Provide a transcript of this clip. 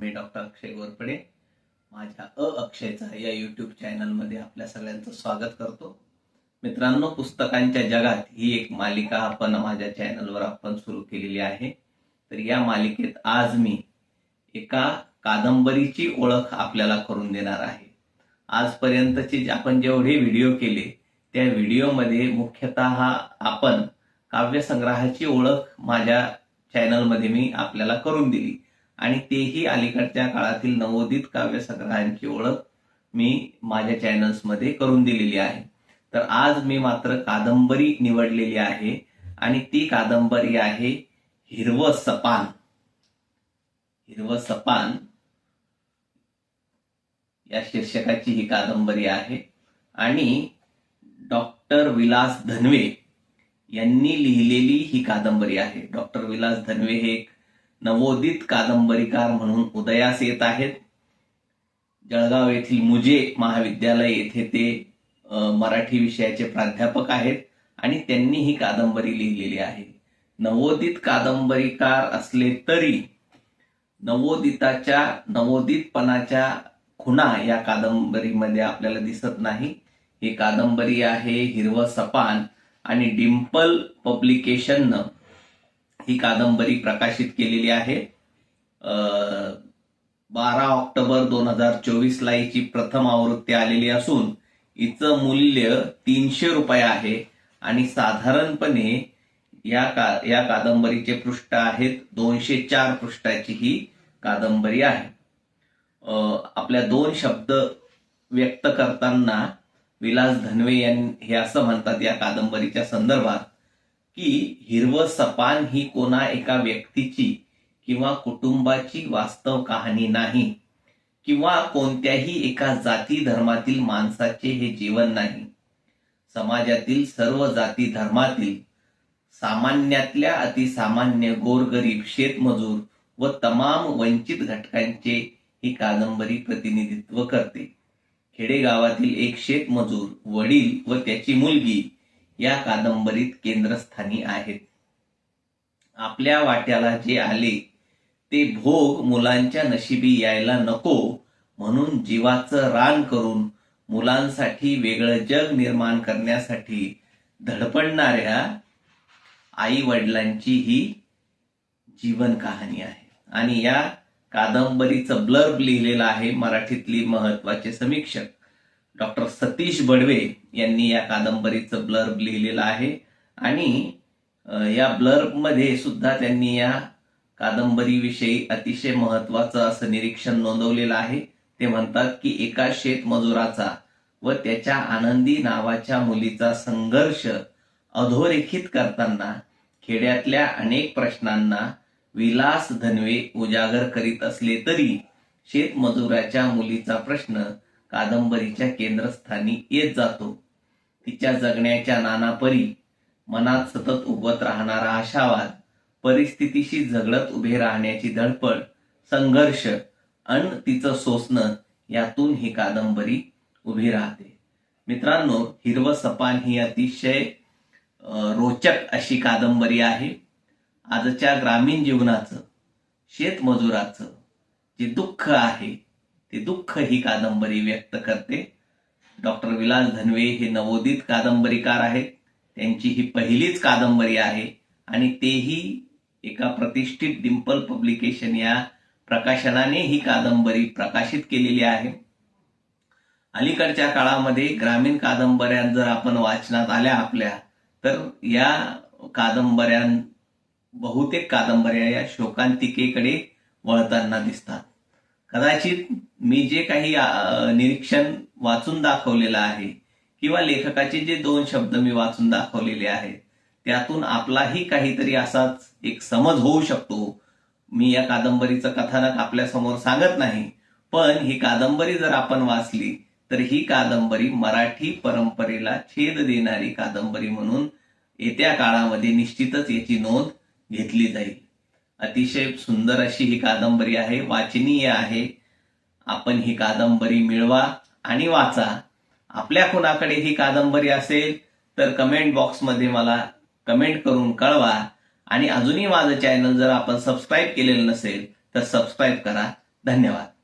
मी doctor अक्षय गोरपडे माझ्या अ अक्षयचा या YouTube चॅनलमध्ये आपल्या सगळ्यांचं स्वागत करतो. मित्रांनो पुस्तकांच्या जगात ही एक मालिका आपण माझ्या चॅनलवर आपण सुरू केलेली आहे. तर या मालिकेत आज मी एका कादंबरीची ओळख आपल्याला करून देणार आहे. आजपर्यंतचे आपण जेवढे व्हिडिओ केले त्या व्हिडिओमध्ये मुख्यतः आपण काव्यसंग्रहाची ओळख माझ्या चॅनलमध्ये मी आपल्याला करून दिली. आणि तेही अलीकडच्या काळातील नवोदित काव्यसंग्रहांची ओळख मी माझ्या चॅनल्समध्ये करून दिलेली आहे. तर आज मी मात्र कादंबरी निवडलेली आहे आणि ती कादंबरी आहे हिरव सपान. हिरव सपान या शीर्षकाची ही कादंबरी आहे. आणि डॉक्टर विलास धनवे यांनी लिहिलेली ही कादंबरी आहे. डॉक्टर विलास धनवे हे एक नवोदित कादंबरीकार म्हणून उदयास येत आहेत. जळगाव येथील मुजे महाविद्यालय येथे ते मराठी विषयाचे प्राध्यापक आहेत आणि त्यांनी ही कादंबरी लिहिलेली आहे. नवोदित कादंबरीकार असले तरी नवोदिताच्या नवोदितपणाच्या खुणा या कादंबरीमध्ये आपल्याला दिसत नाही. ही कादंबरी आहे हिरवं सपान आणि डिम्पल पब्लिकेशननं ही कादंबरी प्रकाशित केलेली आहे. बारा ऑक्टोबर दोन हजार चोवीस ला हिची प्रथम आवृत्ती आलेली असून हिचं मूल्य तीनशे रुपये आहे आणि साधारणपणे या का या कादंबरीचे पृष्ठ आहेत दोनशे चार पृष्ठाची ही कादंबरी आहे. आपल्या दोन शब्द व्यक्त करताना विलास धनवे यांनी हे असं म्हणतात या कादंबरीच्या संदर्भात. की हिरवं सपान ही कोणा एका व्यक्तीची किंवा कुटुंबाची वास्तव कहाणी नाही किंवा कोणत्याही एका जाती धर्मातील माणसाचे हे जीवन नाही. समाजातील सर्व जाती धर्मातील सामान्यातल्या अतिसामान्य गोरगरीब शेतमजूर व तमाम वंचित घटकांचे ही कादंबरी प्रतिनिधित्व करते. खेडेगावातील एक शेतमजूर वडील व त्याची मुलगी या कादंबरीत केंद्रस्थानी आहेत. आपल्या वाट्याला जे आले ते भोग मुलांच्या नशिबी यायला नको म्हणून जीवाचं रान करून मुलांसाठी वेगळं जग निर्माण करण्यासाठी धडपडणाऱ्या आई वडिलांची ही जीवन कहाणी आहे. आणि या कादंबरीचं ब्लर्ब लिहिलेलं आहे मराठीतली महत्त्वाचे समीक्षक. डॉक्टर सतीश बडवे यांनी या कादंबरीचं ब्लर्ब लिहिलेलं आहे. आणि या ब्लर्बमध्ये सुद्धा त्यांनी या कादंबरीविषयी अतिशय महत्वाचं असं निरीक्षण नोंदवलेलं आहे. ते म्हणतात की एका शेतमजुराचा व त्याच्या आनंदी नावाच्या मुलीचा संघर्ष अधोरेखित करताना खेड्यातल्या अनेक प्रश्नांना विलास धनवे उजागर करीत असले तरी शेतमजुराच्या मुलीचा प्रश्न कादंबरीच्या केंद्रस्थानी येत जातो. तिच्या जगण्याच्या नानापरी मनात सतत उगवत राहणारा आशावाद परिस्थितीशी झगडत उभे राहण्याची धडपड संघर्ष अन तिचं सोसणं यातून ही कादंबरी उभी राहते. मित्रांनो हिरव सपान ही अतिशय रोचक अशी कादंबरी आहे. आजच्या ग्रामीण जीवनाचं शेतमजुराचं जे दुःख आहे ते दुःख ही कादंबरी व्यक्त करते. डॉक्टर विलास धनवे हे नवोदित कादंबरीकार आहेत. त्यांची ही पहिलीच कादंबरी आहे आणि तेही एका प्रतिष्ठित डिम्पल पब्लिकेशन या प्रकाशनाने ही कादंबरी प्रकाशित केलेली आहे. अलीकडच्या काळामध्ये ग्रामीण कादंबऱ्या जर आपण वाचनात आल्या आपल्या तर या कादंबऱ्या बहुतेक कादंबऱ्या या शोकांतिकेकडे वळताना दिसतात. कदाचित मी जे काही निरीक्षण वाचून दाखवलेलं आहे किंवा लेखकाचे जे दोन शब्द मी वाचून दाखवलेले आहेत त्यातून आपलाही काहीतरी असाच एक समज होऊ शकतो. मी या कादंबरीचं कथानक आपल्यासमोर सांगत नाही पण ही कादंबरी जर आपण वाचली तर ही कादंबरी मराठी परंपरेला छेद देणारी कादंबरी म्हणून येत्या काळामध्ये निश्चितच याची नोंद घेतली जाईल. अतिशय सुंदर अशी ही कादंबरी आहे वाचनीय आहे. आपण ही कादंबरी मिळवा आणि वाचा. आपल्या कुणाकडे ही कादंबरी असेल तर कमेंट बॉक्समध्ये मला कमेंट करून कळवा. आणि अजूनही माझं चॅनल जर आपण सबस्क्राईब केलेलं नसेल तर सबस्क्राईब करा. धन्यवाद.